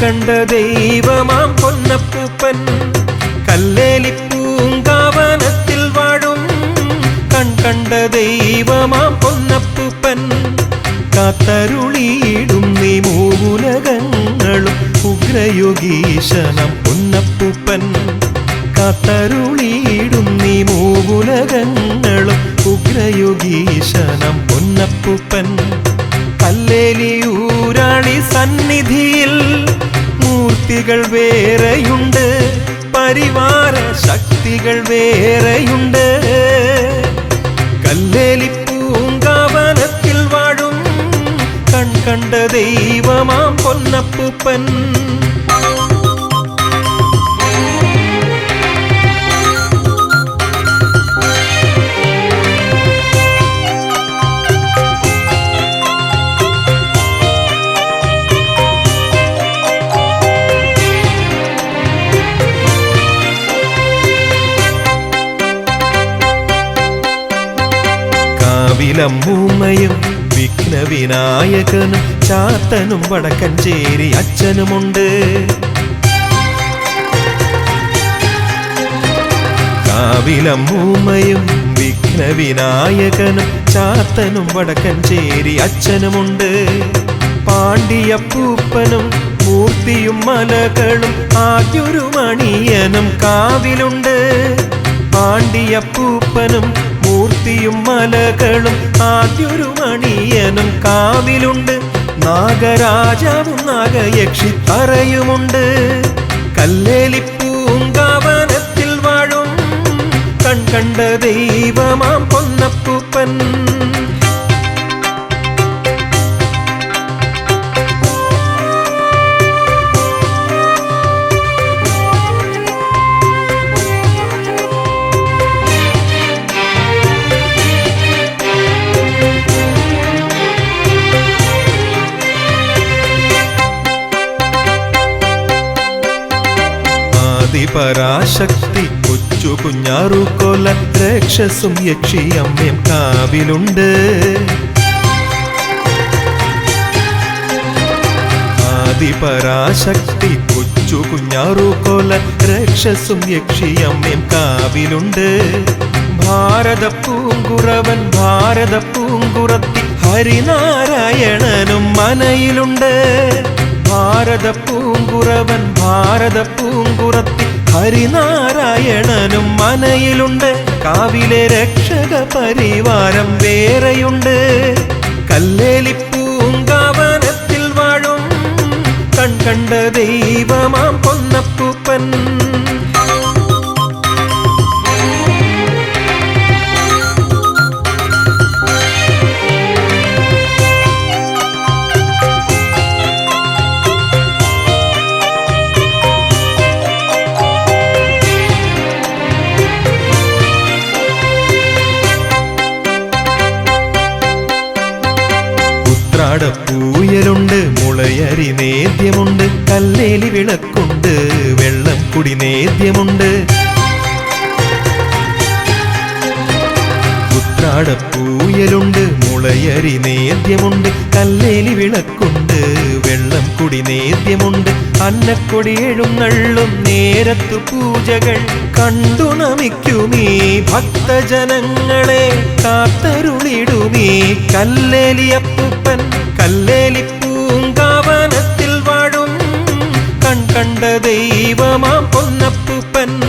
കണ്ട ദൈവമാം പൊന്നപ്പൂപ്പൻ കല്ലേലി പൂങ്കാവനത്തിൽ വാഴും കണ്ട ദൈവമാം പൊന്നപ്പൂപ്പൻ കാത്തരുളിയിടും നീ മൂലകങ്ങളും ഉഗ്രയോഗീശനം പൊന്നപ്പൂപ്പൻ കാത്തരുളിയിടും നീ മൂലകങ്ങളും ഉഗ്രയോഗീശനം പൊന്നപ്പൂപ്പൻ കല്ലേലിയൂരാണി സന്നിധിയിൽ മൂർത്തികൾ വേറെയുണ്ട് പരിവാര ശക്തികൾ വേറെയുണ്ട് കല്ലേലി പൂങ്കാവനത്തിൽ വാഴും കൺ കണ്ട ദൈവമാം പൊന്നപ്പൂപ്പൻ കാവിലമ്മൂമ്മയും വിഘ്നവിനായകനും ചാത്തനും വടക്കഞ്ചേരി അച്ഛനുമുണ്ട്. കാവിലമ്മൂമ്മയും വിഘ്നവിനായകനും ചാത്തനും വടക്കഞ്ചേരി അച്ഛനുമുണ്ട്. പാണ്ഡിയപ്പൂപ്പനും മൂർത്തിയും മലകളും ആദ്യൊരു മണിയനും കാവിലുണ്ട്. പാണ്ഡിയപ്പൂപ്പനും മൂർത്തിയും മലകളും ആദ്യൊരു മണിയനും കാവിലുണ്ട് നാഗരാജാവും നാഗയക്ഷി പറയുമുണ്ട് കല്ലേലിപ്പൂങ്കാവനത്തിൽ വാഴും. കൺകണ്ട ദൈവമാം പൊന്നപ്പൂപ്പൻ. ആദിപരാശക്തി കൊച്ചു കുഞ്ഞാറുകൊല രക്ഷസും യക്ഷിയമ്മയും കാവിലുണ്ട്. ആദിപരാശക്തി കൊച്ചു കുഞ്ഞാറുകൊല രക്ഷസും യക്ഷിയമ്മയും കാവിലുണ്ട്. ഭാരത പൂങ്കുറവൻ ഭാരത പൂങ്കുറത്തി ഹരിനാരായണനും മനയിലുണ്ട്. ഭാരത പൂങ്കുറവൻ ഭാരത പൂങ്കുറത്തി ഹരിനാരായണനും മനയിലുണ്ട്. കാവിലെ രക്ഷക പരിവാരം വേറെയുണ്ട്. കല്ലേലി പൂങ്കാവനത്തിൽ വാഴും. കൺകണ്ട ദൈവമാം പൊന്നപ്പൂപ്പൻ. ഉത്രാടപ്പൂയലുണ്ട് മുളയരി നേദ്യമുണ്ട് കല്ലേലി വിളക്കുണ്ട് വെള്ളം കുടി നേദ്യമുണ്ട്. ഉത്രാടപ്പൂയലുണ്ട് മുളയരി നേദ്യമുണ്ട് കല്ലേലി വിളക്കുണ്ട് വെള്ളം കുടി നേദ്യമുണ്ട്. അന്നക്കൊടി എഴുന്നള്ളും നേരത്തു പൂജകൾ കണ്ടു നമിക്കുമീ ഭക്തജനങ്ങളെ കാത്തരുളിടുമീ. കല്ലേലിയപ്പൂപ്പൻ കല്ലേലി പൂങ്കാവനത്തിൽ വാഴും കൺ കണ്ട ദൈവമാം പൊന്നപ്പൂപ്പൻ.